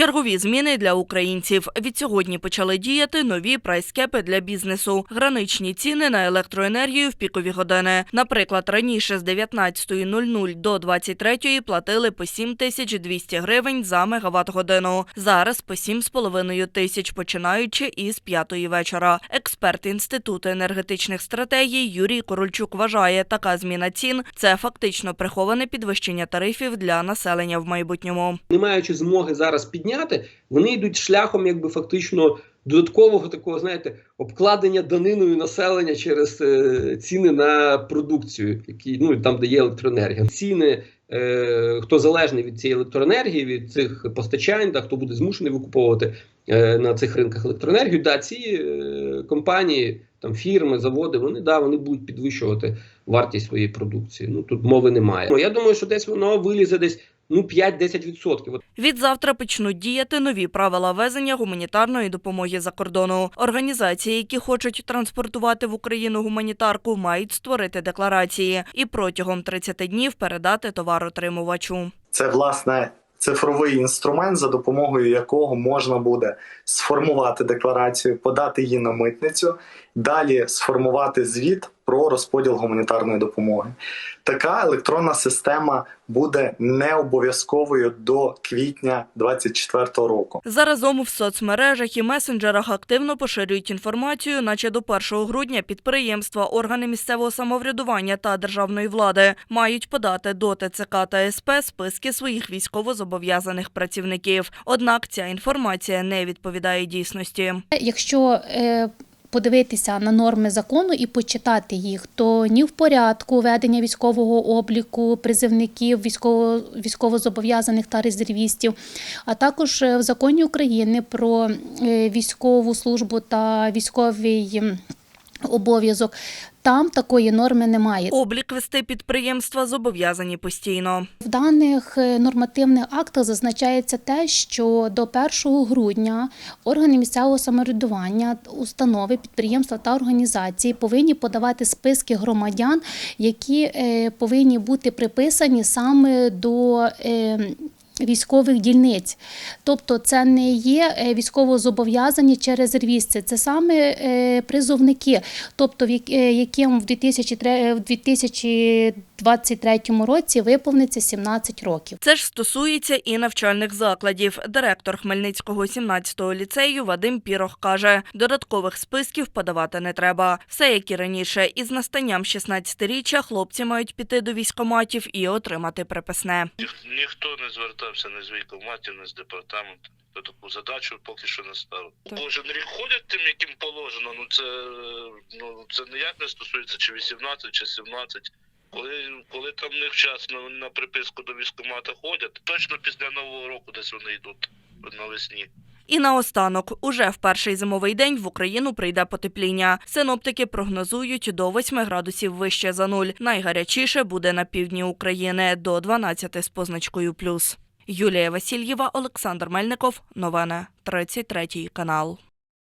Чергові зміни для українців. Від сьогодні почали діяти нові прайскепи для бізнесу. Граничні ціни на електроенергію в пікові години. Наприклад, раніше з 19.00 до 23.00 платили по 7200 гривень за мегаватт-годину. Зараз по 7,5 тисяч, починаючи із 5 вечора. Експерт Інституту енергетичних стратегій Юрій Корольчук вважає, така зміна цін – це фактично приховане підвищення тарифів для населення в майбутньому. не маючи змоги зараз підняти, вони йдуть шляхом, якби фактично додаткового такого, знаєте, обкладення даниною населення через е, ціни на продукцію, які ну там де є електроенергія. Ціни, е, хто залежний від цієї електроенергії, від цих постачань, да, хто буде змушений викуповувати е, на цих ринках електроенергію, да, ці е, компанії, там фірми, заводи, вони да, вони будуть підвищувати вартість своєї продукції. Ну тут мови немає. Я думаю, що десь воно вилізе десь ну 5-10%. Від завтра почнуть діяти нові правила везення гуманітарної допомоги за кордону. Організації, які хочуть транспортувати в Україну гуманітарку, мають створити декларації і протягом 30 днів передати товар отримувачу. Це власне цифровий інструмент, за допомогою якого можна буде сформувати декларацію, подати її на митницю, далі сформувати звіт про розподіл гуманітарної допомоги. Така електронна система буде не обов'язковою до квітня 2024 року. Заразом в соцмережах і месенджерах активно поширюють інформацію, наче до 1 грудня підприємства, органи місцевого самоврядування та державної влади мають подати до ТЦК та СП списки своїх військовозобов'язаних працівників. Однак ця інформація не відповідає дійсності. Якщо е, подивитися на норми закону і почитати їх, то ні в порядку ведення військового обліку призивників, військово, військовозобов'язаних та резервістів, а також е, в законі України про е, військову службу та військовий обов'язок. Там такої норми немає. Облік вести підприємства зобов'язані постійно. В даних е, нормативних актах зазначається те, що до 1 грудня органи місцевого самоврядування, установи, підприємства та організації повинні подавати списки громадян, які е, повинні бути приписані саме до. Військових дільниць, тобто це не є е, військовозобов'язані чи резервісти, це саме е, призовники, тобто в е, яким в 2003 в 2023 році виповниться 17 років. Це ж стосується і навчальних закладів. Директор Хмельницького 17-го ліцею Вадим Пірох каже, додаткових списків подавати не треба. Все як і раніше. Із настанням 16-річчя хлопці мають піти до військоматів і отримати приписне. Ніхто не звертався не з війкоматів, не з департаменту. То таку задачу поки що не ставив. Так. Кожен рік ходять тим, яким положено. Ну це ну це ніяк не стосується чи 18, чи 17. Коли, коли там невчасно на приписку до військкомата ходять, точно після нового року десь вони йдуть навесні. І наостанок, уже в перший зимовий день в Україну прийде потепління. Синоптики прогнозують до 8 градусів вище за нуль. Найгарячіше буде на півдні України до 12 з позначкою плюс. Юлія Васильєва, Олександр Мельников. Новини 33 канал.